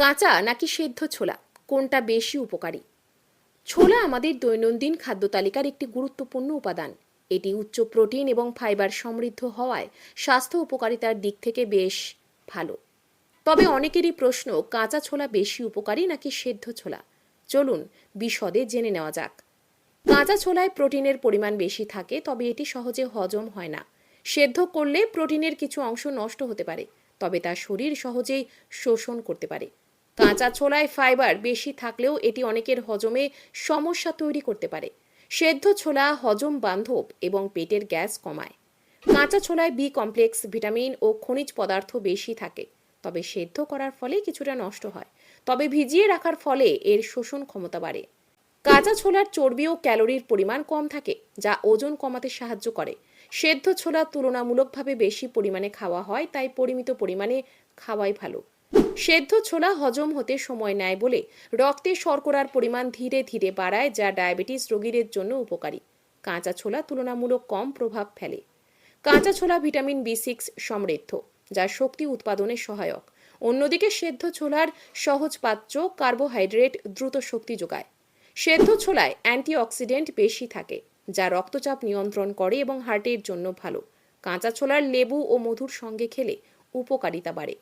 কাঁচা নাকি সেদ্ধ ছোলা? কোনটা বেশি উপকারী? ছোলা আমাদের দৈনন্দিন খাদ্য তালিকার একটি গুরুত্বপূর্ণ উপাদান। এটি উচ্চ প্রোটিন এবং ফাইবার সমৃদ্ধ হওয়ায় স্বাস্থ্য উপকারিতার দিক থেকে বেশ ভালো। তবে অনেকেরই প্রশ্ন, কাঁচা ছোলা বেশি উপকারী নাকি সেদ্ধ ছোলা? চলুন বিশদে জেনে নেওয়া যাক। কাঁচা ছোলায় প্রোটিনের পরিমাণ বেশি থাকে, তবে এটি সহজে হজম হয় না। সেদ্ধ করলে প্রোটিনের কিছু অংশ নষ্ট হতে পারে, তবে তা শরীর সহজেই শোষণ করতে পারে। কাঁচা ছোলায় ফাইবার বেশি থাকলেও এটি অনেকের হজমে সমস্যা তৈরি করতে পারে। সেদ্ধ ছোলা হজম বান্ধব এবং পেটের গ্যাস কমায়। কাঁচা ছোলায় বি কমপ্লেক্স ভিটামিন ও খনিজ পদার্থ বেশি থাকে, তবে সেদ্ধ করার ফলে কিছুটা নষ্ট হয়, তবে ভিজিয়ে রাখার ফলে এর শোষণ ক্ষমতা বাড়ে। কাঁচা ছোলার চর্বি ও ক্যালোরির পরিমাণ কম থাকে, যা ওজন কমাতে সাহায্য করে। সেদ্ধ ছোলা তুলনামূলকভাবে বেশি পরিমাণে খাওয়া হয়, তাই পরিমিত পরিমাণে খাওয়াই ভালো। সেদ্ধ ছোলা হজম হতে সময় নেয় বলে রক্তে শর্করার পরিমাণ ধীরে ধীরে বাড়ায়, যা ডায়াবেটিস রোগীদের জন্য উপকারী। কাঁচা ছোলা তুলনামূলক কম প্রভাব ফেলে। কাঁচা ছোলা ভিটামিন বি সিক্স সমৃদ্ধ, যা শক্তি উৎপাদনে সহায়ক। অন্যদিকে সেদ্ধ ছোলার সহজ পাচ্য কার্বোহাইড্রেট দ্রুত শক্তি যোগায়। সেদ্ধ ছোলায় অ্যান্টিঅক্সিডেন্ট বেশি থাকে, যা রক্তচাপ নিয়ন্ত্রণ করে এবং হার্টের জন্য ভালো। কাঁচা ছোলার লেবু ও মধুর সঙ্গে খেলে উপকারিতা বাড়ে।